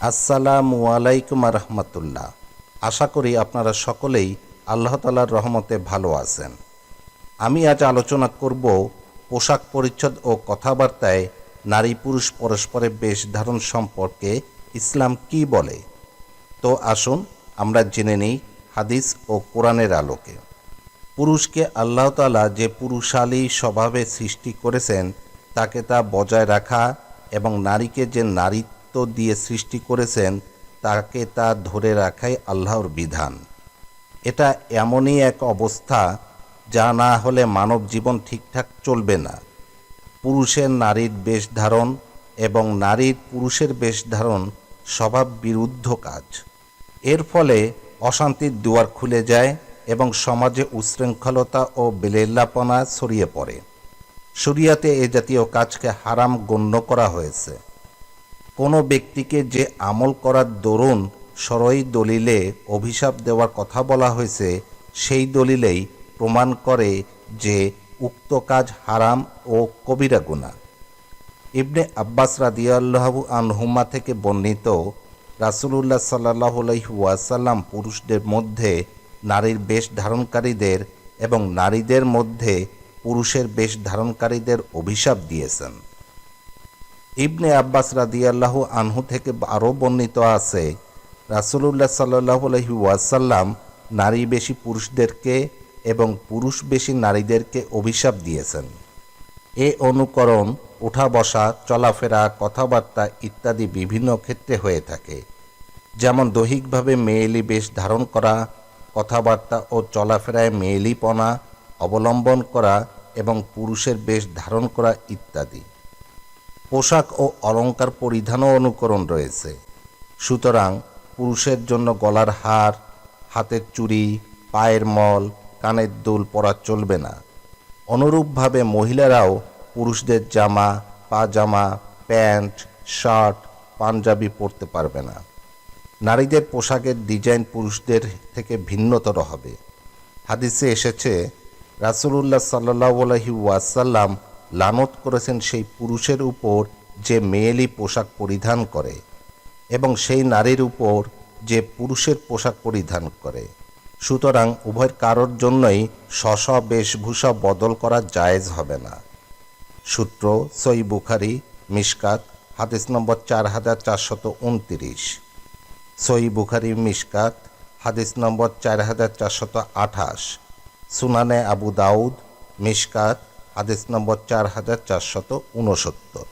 আসসালামু আলাইকুম রহমতুল্লাহ। আশা করি আপনারা সকলেই আল্লাহ তালার রহমতে ভালো আছেন। আমি আজ আলোচনা করব পোশাক পরিচ্ছদ ও কথাবার্তায় নারী পুরুষ পরস্পরের বেশ ধারণ সম্পর্কে ইসলাম কি বলে? তো আসুন, আমরা জেনে নিই হাদিস ও কোরআনের আলোকে। পুরুষকে আল্লাহ তালা যে পুরুষালী স্বভাবে সৃষ্টি করেছেন, তাকে তা বজায় রাখা এবং নারীকে যে নারীত্ব দিয়ে সৃষ্টি করেছেন, তাকে তা ধরে রাখাই আল্লাহর বিধান। এটা এমনই এক অবস্থা যা না হলে মানব জীবন ঠিকঠাক চলবে না। পুরুষের নারীর বেশ ধারণ এবং নারীর পুরুষের বেশ ধারণ স্বভাব বিরুদ্ধ কাজ। এর ফলে অশান্তির দুয়ার খুলে যায় এবং সমাজে উশৃঙ্খলতা ও বেলেল্লাপনা ছড়িয়ে পড়ে। শরিয়াতে এ জাতীয় কাজকে হারাম গণ্য করা হয়েছে। কোনো ব্যক্তিকে যে আমল করার দরুন সরই দলিলে অভিশাপ দেওয়ার কথা বলা হয়েছে, সেই দলিলেই প্রমাণ করে যে উক্ত কাজ হারাম ও কবিরা গুনাহ। ইবনে আব্বাস রাদিয়াল্লাহু আনহুমা থেকে বর্ণিত, রাসূলুল্লাহ আলাইহি ওয়াসাল্লাম পুরুষদের মধ্যে নারীর বেশ ধারণকারীদের এবং নারীদের মধ্যে পুরুষের বেশ ধারণকারীদের অভিশাপ দিয়েছেন। ইবনে আব্বাস রাদিয়াল্লাহু আনহু থেকে আরও বর্ণিত আছে, রাসূলুল্লাহ সাল্লাল্লাহু আলাইহি ওয়াসাল্লাম নারী বেশি পুরুষদেরকে এবং পুরুষ বেশি নারীদেরকে অভিশাপ দিয়েছেন। এ অনুকরণ ওঠা বসা, চলাফেরা, কথাবার্তা ইত্যাদি বিভিন্ন ক্ষেত্রে হয়ে থাকে। যেমন দৈহিকভাবে মেয়েলি বেশ ধারণ করা, কথাবার্তা ও চলাফেরায় মেয়েলিপনা, অবলম্বন করা এবং পুরুষের বেশ ধারণ করা ইত্যাদি। পোশাক ও অলংকার পরিধানও অনুকরণ রয়েছে। সুতরাং পুরুষের জন্য গলার হার, হাতের চুড়ি, পায়ের মল, কানের দুল পরা চলবে না। অনুরূপভাবে মহিলারাও পুরুষদের জামা, পাজামা, প্যান্ট, শার্ট, পাঞ্জাবি পরতে পারবে না। নারীদের পোশাকের ডিজাইন পুরুষদের থেকে ভিন্নতর হবে। হাদিসে এসেছে, রাসূলুল্লাহ সাল্লাহ আলহি ওয়াসাল্লাম লানত করেছেন সেই পুরুষের উপর যে মেয়েলি পোশাক পরিধান করে এবং সেই নারীর উপর যে পুরুষের পোশাক পরিধান করে। সুতরাং উভয়ের কারোর জন্যই স্ব বেশভূষা বদল করা জায়েজ হবে না। সূত্র সই বুখারি, মিশকাত, হাদিস নম্বর চার হাজার চারশত উনতিরিশ। সই বুখারি, মিশকাত, হাদিস নম্বর চার হাজার চারশত আঠাশ। সুনানে আবু দাউদ, মিশকাত হাদিস নম্বর চার হাজার চারশত উনসত্তর